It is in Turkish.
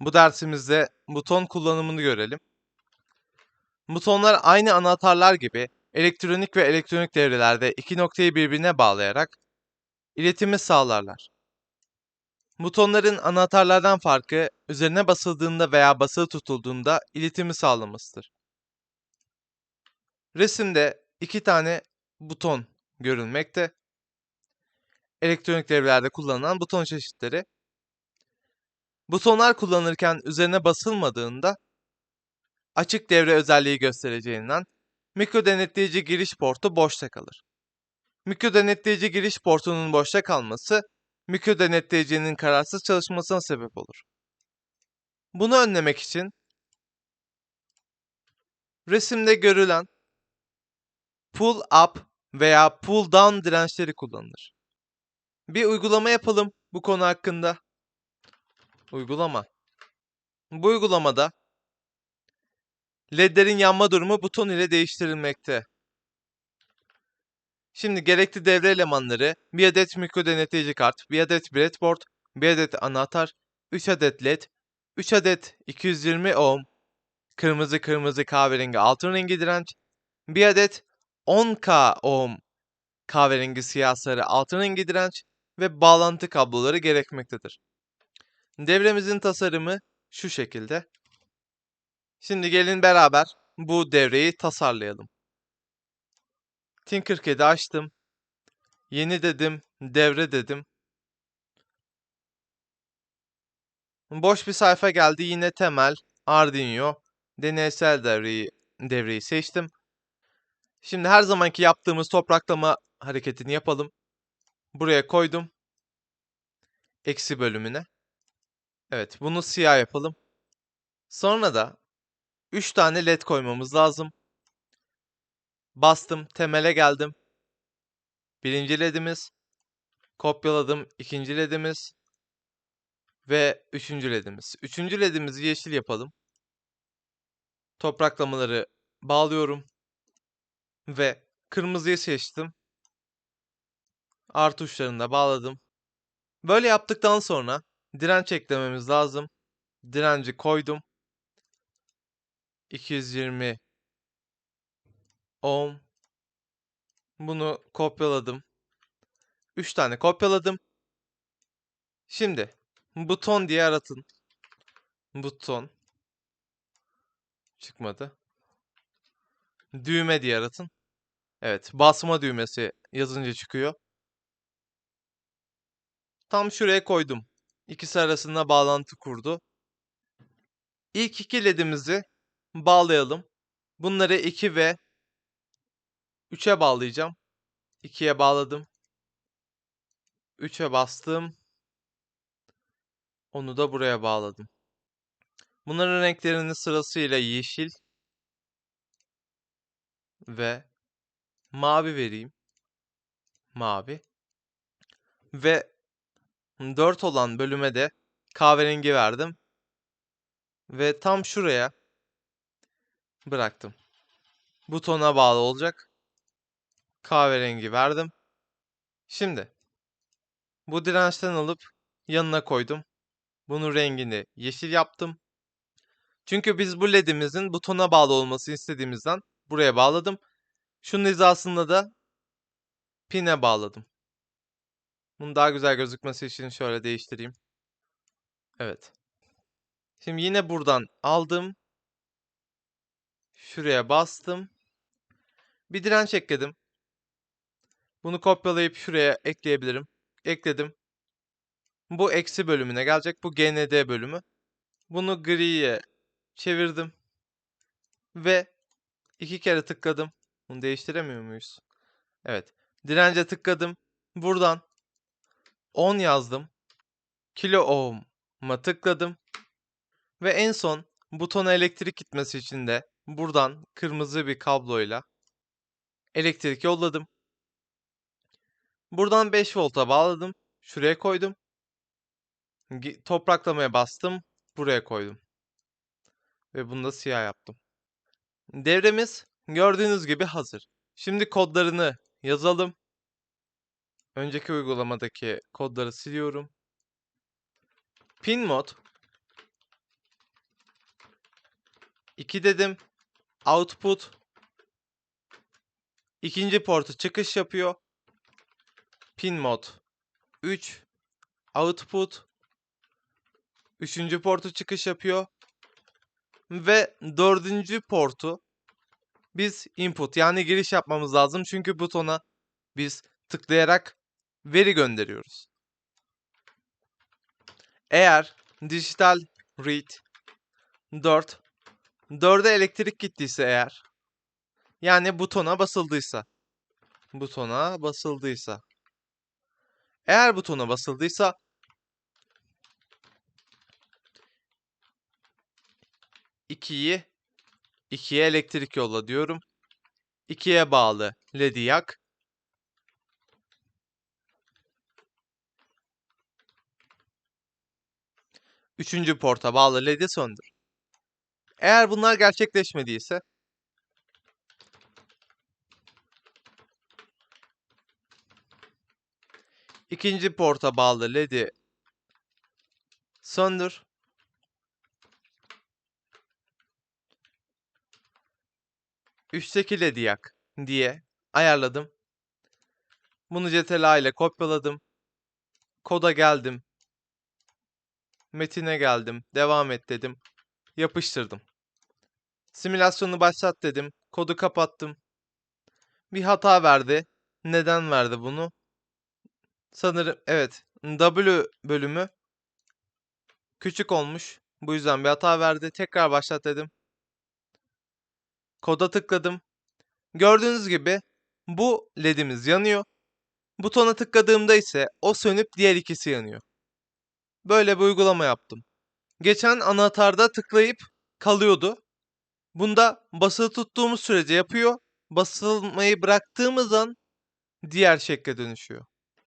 Bu dersimizde buton kullanımını görelim. Butonlar aynı anahtarlar gibi elektronik ve elektronik devrelerde iki noktayı birbirine bağlayarak iletimi sağlarlar. Butonların anahtarlardan farkı üzerine basıldığında veya basılı tutulduğunda iletimi sağlamasıdır. Resimde iki tane buton görülmekte. Elektronik devrelerde kullanılan buton çeşitleri. Butonlar kullanılırken üzerine basılmadığında açık devre özelliği göstereceğinden mikro denetleyici giriş portu boşta kalır. Mikro denetleyici giriş portunun boşta kalması mikro denetleyicinin kararsız çalışmasına sebep olur. Bunu önlemek için resimde görülen pull up veya pull down dirençleri kullanılır. Bir uygulama yapalım bu konu hakkında. Uygulama. Bu uygulamada ledlerin yanma durumu buton ile değiştirilmekte. Şimdi gerekli devre elemanları bir adet mikro denetleyici kart, bir adet breadboard, bir adet anahtar, 3 adet led, 3 adet 220 ohm, kırmızı kırmızı kahverengi altın rengi direnç, bir adet 10K ohm kahverengi siyah sarı altın rengi direnç ve bağlantı kabloları gerekmektedir. Devremizin tasarımı şu şekilde. Şimdi gelin beraber bu devreyi tasarlayalım. Tinkercad'i açtım. Yeni dedim, devre dedim. Boş bir sayfa geldi. Yine temel, Arduino, deneysel devreyi, devreyi seçtim. Şimdi her zamanki yaptığımız topraklama hareketini yapalım. Buraya koydum. Eksi bölümüne. Evet bunu siyah yapalım. Sonra da 3 tane led koymamız lazım. Bastım temele geldim. Birinci ledimiz. Kopyaladım ikinci ledimiz. Ve üçüncü ledimiz. Üçüncü ledimizi yeşil yapalım. Topraklamaları bağlıyorum. Ve kırmızıyı seçtim. Artı uçlarını da bağladım. Böyle yaptıktan sonra direnç eklememiz lazım. Direnci koydum. 220 ohm. Bunu kopyaladım. 3 tane kopyaladım. Şimdi buton diye aratın. Buton. Çıkmadı. Düğme diye aratın. Evet, basma düğmesi yazınca çıkıyor. Tam şuraya koydum. İkisi arasında bağlantı kurdu. İlk iki ledimizi bağlayalım. Bunları 2 ve 3'e bağlayacağım. 2'ye bağladım. 3'e bastım. Onu da buraya bağladım. Bunların renklerini sırasıyla yeşil ve mavi vereyim. Mavi. Ve 4 olan bölüme de kahverengi verdim. Ve tam şuraya bıraktım. Butona bağlı olacak. Kahverengi verdim. Şimdi bu dirençten alıp yanına koydum. Bunun rengini yeşil yaptım. Çünkü biz bu ledimizin butona bağlı olması istediğimizden buraya bağladım. Şunun hizasında da pine bağladım. Bunu daha güzel gözükmesi için şöyle değiştireyim. Evet. Şimdi yine buradan aldım. Şuraya bastım. Bir direnç ekledim. Bunu kopyalayıp şuraya ekleyebilirim. Ekledim. Bu eksi bölümüne gelecek. Bu GND bölümü. Bunu griye çevirdim. Ve iki kere tıkladım. Bunu değiştiremiyor muyuz? Evet. Dirence tıkladım. Buradan 10 yazdım. Kilo ohm'a tıkladım. Ve en son butona elektrik gitmesi için de buradan kırmızı bir kabloyla elektrik yolladım. Buradan 5 volta bağladım. Şuraya koydum. Topraklamaya bastım. Buraya koydum. Ve bunu da siyah yaptım. Devremiz gördüğünüz gibi hazır. Şimdi kodlarını yazalım. Önceki uygulamadaki kodları siliyorum. Pin mod 2 dedim. Output. İkinci portu çıkış yapıyor. Pin mod 3. Output. Üçüncü portu çıkış yapıyor. Ve dördüncü portu biz input yani giriş yapmamız lazım. Çünkü butona biz tıklayarak veri gönderiyoruz. Eğer dijital read 4 4'e elektrik gittiyse eğer yani butona basıldıysa butona basıldıysa eğer butona basıldıysa ikiyi 2'ye elektrik yolla diyorum. 2'ye bağlı LED'i yak. Üçüncü porta bağlı LED'i söndür. Eğer bunlar gerçekleşmediyse ikinci porta bağlı LED'i söndür. Üstteki LED'i yak diye ayarladım. Bunu CTRL ile kopyaladım. Koda geldim. Metine geldim. Devam et dedim. Yapıştırdım. Simülasyonu başlat dedim. Kodu kapattım. Bir hata verdi. Neden verdi bunu? Sanırım evet. W bölümü küçük olmuş. Bu yüzden bir hata verdi. Tekrar başlat dedim. Koda tıkladım. Gördüğünüz gibi bu ledimiz yanıyor. Butona tıkladığımda ise o sönüp diğer ikisi yanıyor. Böyle bir uygulama yaptım. Geçen anahtarda tıklayıp kalıyordu. Bunda basılı tuttuğumuz sürece yapıyor. Basılmayı bıraktığımız an diğer şekle dönüşüyor.